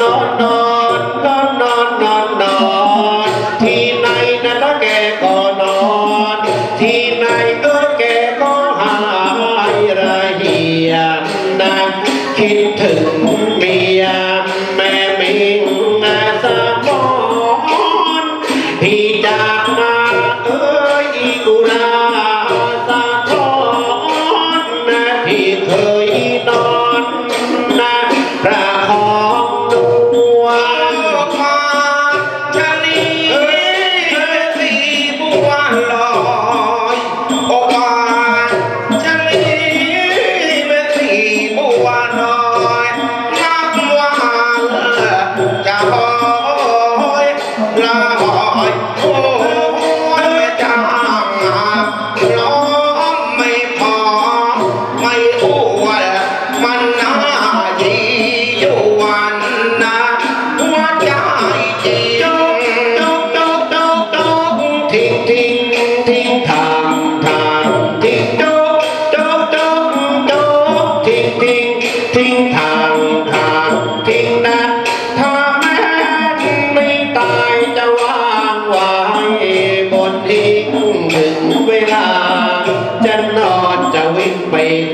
no, no.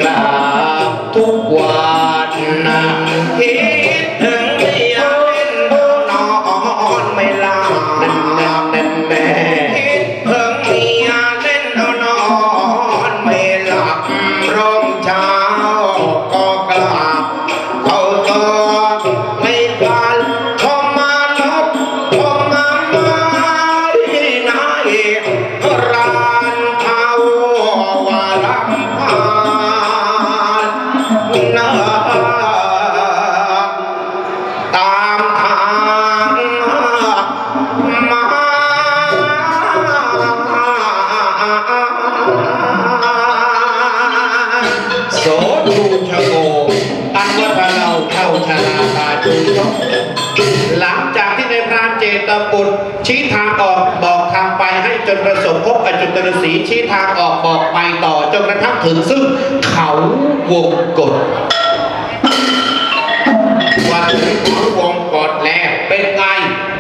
กราบทุกวันนะคิดถึงเมียเป็นนอนไม่หลับนั่นนั่นนั่นแน่คิดถึงเมียเล่นนอนไม่หลับร้องเช้าก็กลับเขาตัวไม่ฟันทอมาลบทอมาไม่นายร้านเขาว่าลำพา หลังจากที่ในพรานเจตบุตรชี้ทางออกบอกทางไปให้จนประสบพบกับจุตรศรีชี้ทางออกบอกไปต่อจนกระทั่งถึงซึ่งเขาวงกฏวันถึงเขาวงกฏแล้วเป็นไง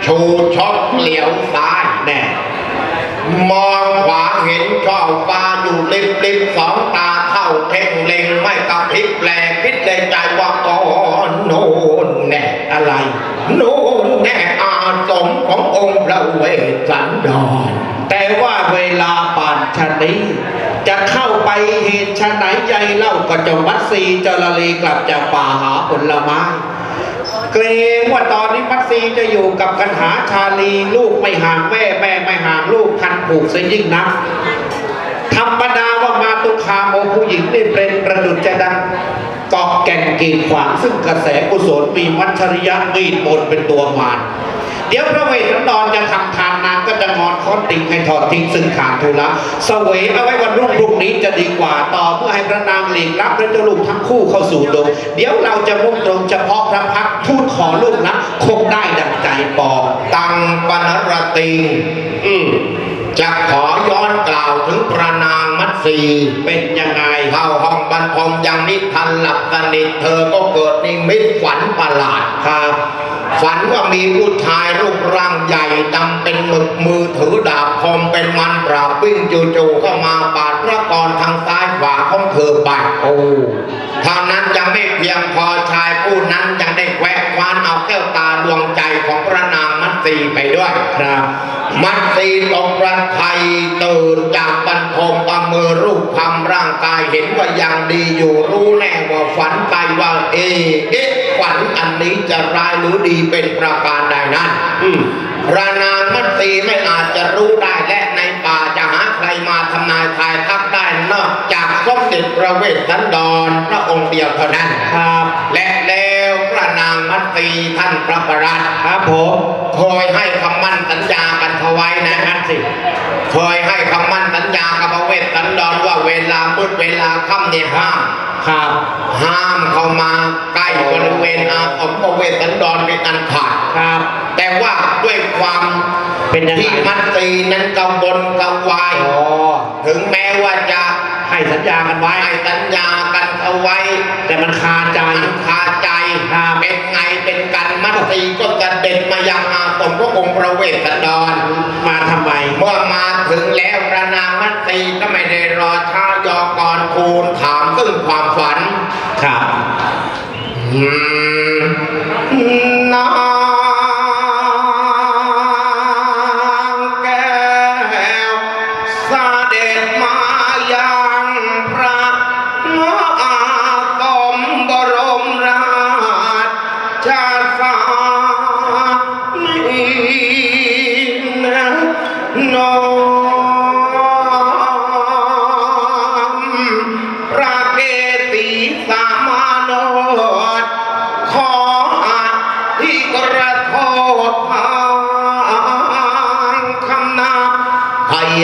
ชูช็อตเหลียวซ้ายแน่ มองขวาเห็นช่องฟ้าอยู่ริมริมสองตาเท่าเท่งเล็งไม่กระพริบแลคิดในใจว่าก่อนโน่นแน่อะไร โน่นแน่อาสมขององค์พระเวสสันดร แต่ว่าเวลาป่านชนนี้ จะเข้าไปเหตุชะไหนใหญ่เล่าก็จะวัดซีจรลีกลับจากป่าหาผลไม้ เกรงว่าตอนนี้มัตซีจะอยู่กับกันหาชาลีลูกไม่ห่างแม่แม่ไม่ห่างลูกพันผูกเสียยิ่งนักธรรมดาว่ามาตุคามโอผู้หญิงนี่เป็นประดุจจะดังเกาะแก่นกีดขวางซึ่งกระแสกุศลมีมัชริยะมีดบนเป็นตัวมารเดี๋ยวพระเวทสันดรจะทำทานนา จะงอนค้อนติงให้ถอดทิ้งซึ่งขาดทุละเสวยเอาไว้วันรุ่งรุ่งนี้จะดีกว่าต่อเมื่อให้พระนางหลีกรับและเจ้าลูกทั้งคู่เข้าสู่ดงเดี๋ยวเราจะมุ่งตรงเฉพาะพระพักทูตขอลูกนะคงได้ดังใจปองตังปนรติงอืมจะขอย้อนกล่าวถึงพระนางมัตสีเป็นยังไงเข้าห้องบรรทมยังนิทันหลับสนิทเธอก็เกิดนิมิตฝันประหลาดครับ ฝันว่ามีผู้ชายรูปร่างใหญ่ดำเป็นหมึกมือถือดาบคมเป็นมันปราบวิ่งจู่ๆเข้ามาปาดพระกรทางซ้ายขวาของเธอไปโอ้เท่านั้นยังไม่เพียงพอชายผู้นั้นยังได้แควะคว้านเอาแก้วตาดวงใจของพระนางมั ตีไปด้วยครับ มัตสีตกประไทยตื่นจากบรรทมประมือรูปคำร่างกายเห็นว่ายังดีอยู่รู้แน่ว่าฝันไปว่าเอเอ๊ะฝันอันนี้จะร้ายหรือดีเป็นประการใดนั้นพระนางมัตสีไม่อาจจะรู้ได้และในป่าจะหาใครมาทำนายทายทักได้นอกจากสมเด็จพระเวสสันดรพระองค์เดียวเท่านั้นครับ และแล้ว มัตสีท่านพระประหลัดครับผมเคยให้คำมั่นสัญญากันเขาไว้นะนั่นสิเคยให้คำมั่นสัญญากับพระเวสสันดรว่าเวลามืดเวลาค่ำเนี่ยห้ามครับห้ามเข้ามาใกล้บริเวณอาสมพระเวสสันดรเป็นอันขาดครับ แต่ว่าด้วยความ เป็นยังไง ที่มัตสีนั้นกังวลกังวาย อ๋อถึงแม้ว่าจะให้สัญญากันไว้ ให้สัญญากันเอาไว้แต่มันคาใจ มันคาใจครับ เป็นไงเป็นกันมัตสีก็กระเด็นมายังอาสมพระองค์พระเวสสันดร มาทำไม เมื่อมาถึงแล้วพระนางมัตสีก็ไม่ได้รอช้ายอกรคูณถามซึ่งความฝัน ครับ อืมนา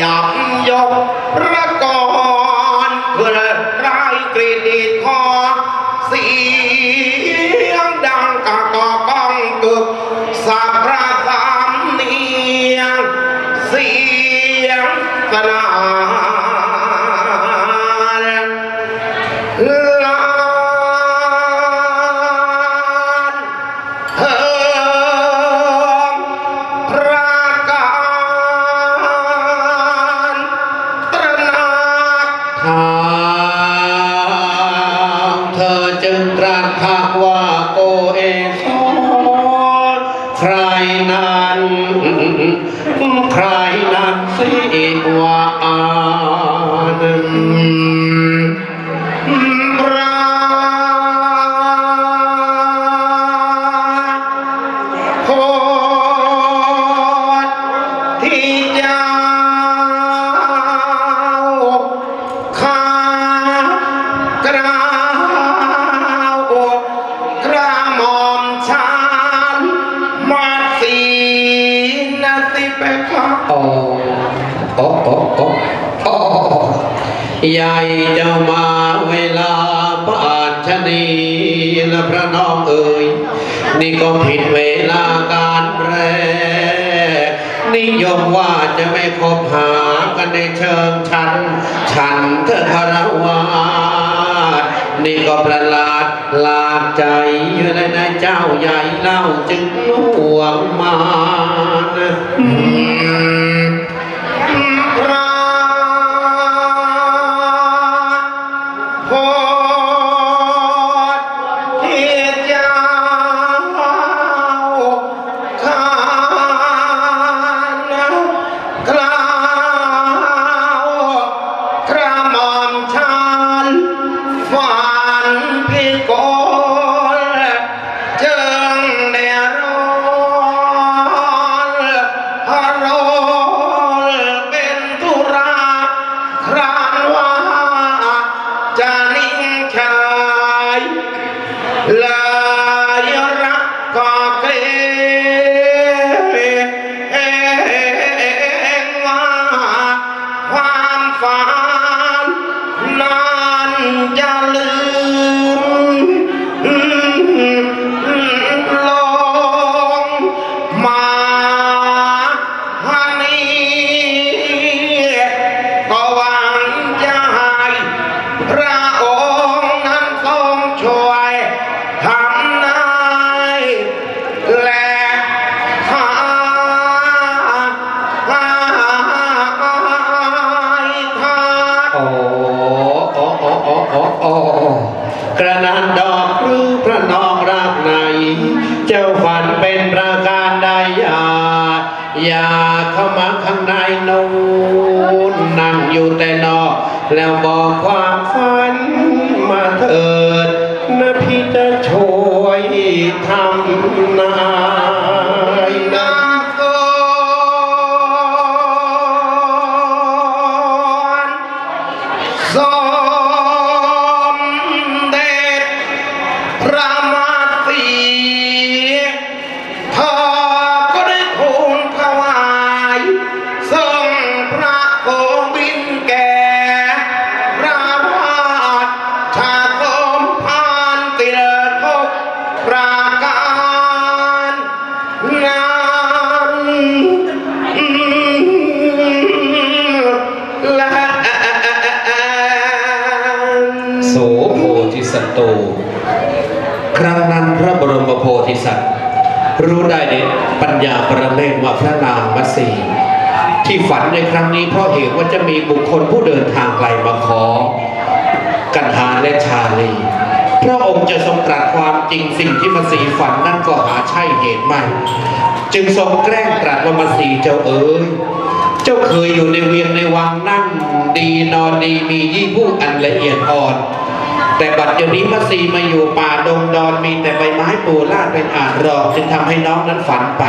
ข ใหญ่เจ้ามาเวลาบ้านชนีและพระน้องเอ่ยนี่ก็ผิดเวลาการแรกนิยมว่าจะไม่คบหากันในเชิงฉัน ฉันเธอคารวาสนี่ก็ประหลาดลากใจอยู่ในในเจ้าใหญ่เล่าจึงหวงมานะ เจ้าฝันเป็นประการใดอย่าอย่าเข้ามาข้างในนูนนั่งอยู่แต่นอกแล้วบอกความฝันมาเถิดนะพี่จะช่วยทำนา ตโตครั้งนั้นพระบรมโพธิสัตว์ รู้ได้ในปัญญาประเมศว่าพระนางมัสีที่ฝันในครั้งนี้เพราะเหตุว่าจะมีบุคคลผู้เดินทางไกลมาขอ กันหาและชาลีพระองค์จะทรงตรัสความจริงสิ่งที่มาสีฝันนั่นก็หาใช่เหตุไม่ จึงทรงแกล้งตรัสว่ามาสีเจ้าเอ๋ยเจ้าเคยอยู่ในเวียงในวังนั่งดีนอนดีมียี่ผู้อันละเอียดอ่อน แต่บัดเดี๋ยวนี้มาสีมาอยู่ป่าดงดอนมีแต่ใบไม้ปูลาดเป็นอ่านรองจึงทำให้น้องนั้นฝันไป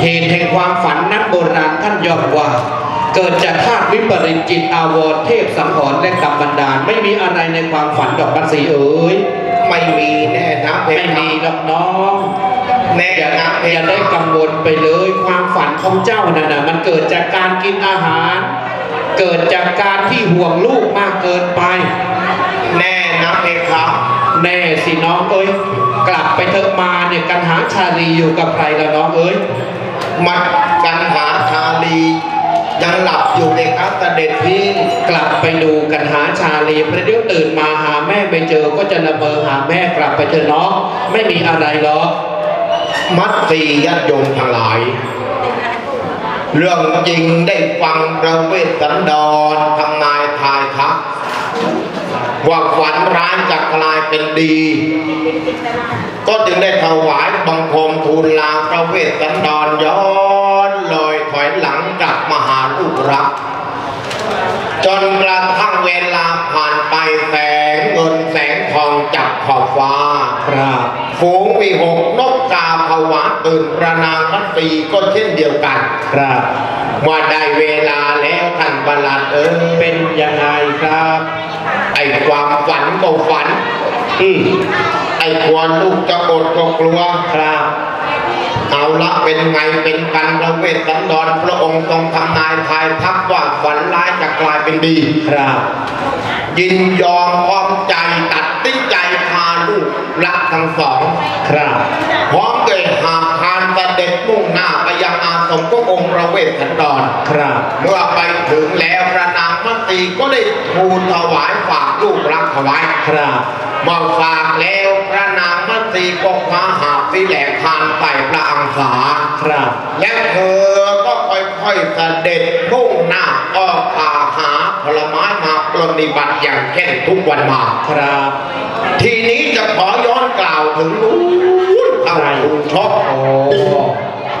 เหตุแห่งความฝันนักโบราณท่านยอมว่า เกิดจากธาตุวิปริตจิตอาวรณ์เทพสังหรณ์และกรรมบันดาล ไม่มีอะไรในความฝันดอกบัสีเอ๋ยไม่มีแน่นะเพไม่คะมีหรอกน้องแน่อย่านะเพอย่าคะได้กังวลไปเลยความฝันของเจ้านั่นนะมันเกิดจากการกินอาหาร เกิดจากการที่ห่วงลูกมากเกินไปแน่นะเพคะ แน่สิน้องเอ้ย กลับไปเถอะมาเนี่ยกันหาชาลีอยู่กับใครละน้องเอ้ยมัดกันหาชาลียังหลับอยู่เพคะเสด็จพี่กลับไปดูกันหาชาลีประเดี๋ยวตื่นมาหาแม่ไม่เจอก็จะละเมอหาแม่กลับไปเถอะน้องไม่มีอะไรหรอกมัดสีญาติโยมทั้งหลาย เรื่องจริงได้ฟังประเวศสันดรทำนายทายทัก ว่าฝันร้ายจะกลายเป็นดี ก็จึงได้ถวายบังคมทูลลาพระเวสสันดรย้อนลอยถอยหลังกลับมาหาลูกรัก จนกระทั่งเวลาผ่านไปแสงเงินแสงทองจากขอบฟ้าครับ ฝูงวีหกนกกาภาวะตื่นประนางมัตสีก็เช่นเดียวกัน ครับว่าได้เวลาแล้วท่านประหลัดเออเป็นยังไงครับ ไอ้ความฝันก็ฝัน อืมไอ้ควรลูกจะอดก็กลัวครับ เอาละเป็นไงเป็นกันพระเวสสันดรพระองค์ทรงทำนายทายทักว่าฝันร้ายจะกลายเป็นดี ครับ ยินยอมพร้อมใจตัดติ้งใจพาลูก รักทั้งสอง ครับ พร้อมเกิดหาพานเสด็จมุ่งหน้าไปยังอาสมขององค์พระเวสสันดร ครับ เมื่อไปถึงแล้วพระนางมัตสีก็ได้ทูลถวายฝากลูกรักถวายครับเมื่อฝากแล้วพระนางมัตสีก็คว้าหาบสีแหลกพานใส่พระอังสาครับ และเธอก็ค่อยๆเสด็จมุ่งหน้าออกป่าหา ผลไม้มาปรนิบัติอย่างเข่งทุกวันมาครับ ทีนี้จะขอย้อนกล่าวถึงนู้เอาคุณชอบโอ